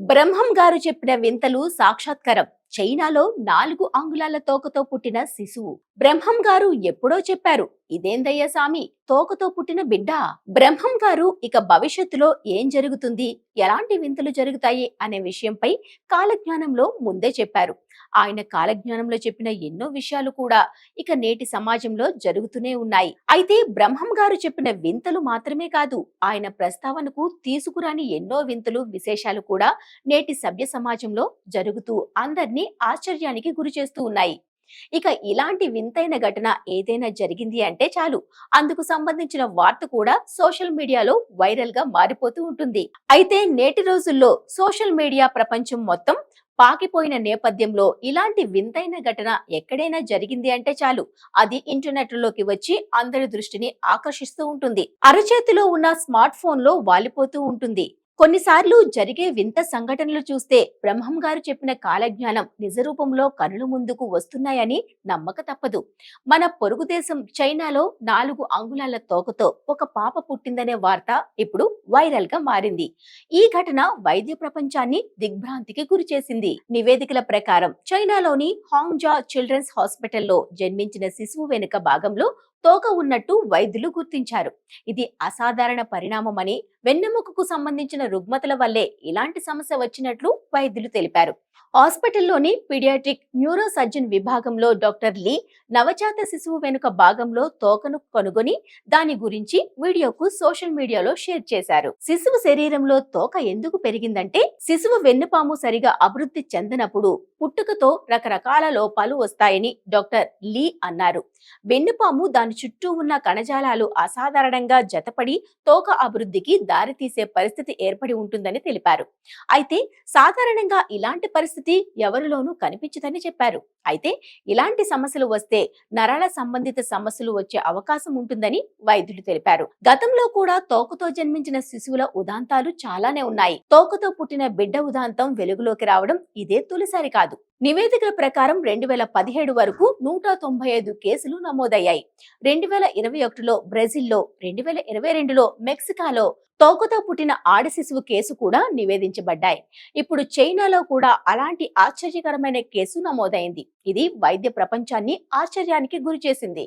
బ్రహ్మం గారు చెప్పిన వింతలు సాక్షాత్కారం. చైనాలో నాలుగు అంగుళాల తోకతో పుట్టిన శిశువు. బ్రహ్మం గారు ఎప్పుడో చెప్పారు ఇదేందయ్య సామి తోకతో పుట్టిన బిడ్డ? బ్రహ్మం గారు ఇక భవిష్యత్తులో ఏం జరుగుతుంది? ఎలాంటి వింతలు జరుగుతాయి? అనే విషయంపై కాలజ్ఞానంలో ముందే చెప్పారు. ఆయన కాలజ్ఞానంలో చెప్పిన ఎన్నో విషయాలు కూడా ఇక నేటి సమాజంలో జరుగుతూనే ఉన్నాయి. అయితే బ్రహ్మం గారు చెప్పిన వింతలు మాత్రమే కాదు ఆయన ప్రస్తావనకు తీసుకురాని ఎన్నో వింతలు విశేషాలు కూడా నేటి సభ్య సమాజంలో జరుగుతూ అందరినీ ఆశ్చర్యానికి గురి చేస్తూ ఉన్నాయి. ఇక ఇలాంటి వింతైన ఘటన ఏదైనా జరిగింది అంటే చాలు. అందుకు సంబంధించిన వార్త కూడా సోషల్ మీడియాలో వైరల్గా మారిపోతూ ఉంటుంది. అయితే నేటి రోజుల్లో సోషల్ మీడియా ప్రపంచం మొత్తం పాకిపోయిన నేపథ్యంలో ఇలాంటి వింతైన ఘటన ఎక్కడైనా జరిగింది అంటే చాలు. అది ఇంటర్నెట్లోకి వచ్చి అందరి దృష్టిని ఆకర్షిస్తూ ఉంటుంది. అరచేతిలో ఉన్న స్మార్ట్ ఫోన్లో వాలిపోతూ ఉంటుంది. కొన్నిసార్లు జరిగే వింత సంఘటనలు చూస్తే బ్రహ్మం గారు చెప్పిన కాలజ్ఞానం నిజ రూపంలో కనుల ముందుకు వస్తున్నాయని నమ్మక తప్పదు. మన పొరుగు దేశం చైనాలో నాలుగు అంగుళాల తోకతో ఒక పాప పుట్టిందనే వార్త ఇప్పుడు వైరల్గా మారింది. ఈ ఘటన వైద్య ప్రపంచాన్ని దిగ్భ్రాంతికి గురిచేసింది. నివేదికల ప్రకారం చైనాలోని హాంగ్జా చిల్డ్రన్స్ హాస్పిటల్లో జన్మించిన శిశువు వెనుక భాగంలో తోక ఉన్నట్టు వైద్యులు గుర్తించారు. ఇది అసాధారణ పరిణామమని వెన్నెముకకు సంబంధించిన రుగ్మతల వల్లే ఇలాంటి సమస్య వచ్చినట్లు వైద్యులు తెలిపారు. హాస్పిటల్లోని పీడియాట్రిక్ న్యూరో సర్జన్ విభాగంలో డాక్టర్ లీ నవజాత శిశువు వెనుక భాగంలో తోకను కనుగొని దాని గురించి వీడియోకు సోషల్ మీడియాలో షేర్ చేశారు. శిశువు శరీరంలో తోక ఎందుకు పెరిగిందంటే శిశువు వెన్నుపాము సరిగా అభివృద్ధి చెందనప్పుడు పుట్టుకతో రకరకాల లోపాలు వస్తాయని డాక్టర్ లీ అన్నారు. వెన్నుపాము దాని చుట్టూ ఉన్న కణజాలాలు అసాధారణంగా జతపడి తోక అభివృద్ధికి దారితీసే పరిస్థితి ఏర్పడి ఉంటుందని తెలిపారు. అయితే సాధారణంగా ఇలాంటి పరిస్థితి ఎవరిలోనూ కనిపించదని చెప్పారు. అయితే ఇలాంటి సమస్యలు వస్తే నరాల సంబంధిత సమస్యలు వచ్చే అవకాశం ఉంటుందని వైద్యులు తెలిపారు. గతంలో కూడా తోకతో జన్మించిన శిశువుల ఉదాంతాలు చాలానే ఉన్నాయి. తోకతో పుట్టిన బిడ్డ ఉదాంతం వెలుగులోకి రావడం ఇదే తొలిసారి కాదు. నివేదికల ప్రకారం రెండు వేల పదిహేడు వరకు నూట తొంభై ఐదు కేసులు నమోదయ్యాయి. రెండు వేల ఇరవై ఒకటిలో బ్రెజిల్లో రెండు వేల ఇరవై రెండులో మెక్సికాలో తోకతో పుట్టిన ఆడ శిశువు కేసు కూడా నివేదించబడ్డాయి. ఇప్పుడు చైనాలో కూడా అలాంటి ఆశ్చర్యకరమైన కేసు నమోదైంది. ఇది వైద్య ప్రపంచాన్ని ఆశ్చర్యానికి గురిచేసింది.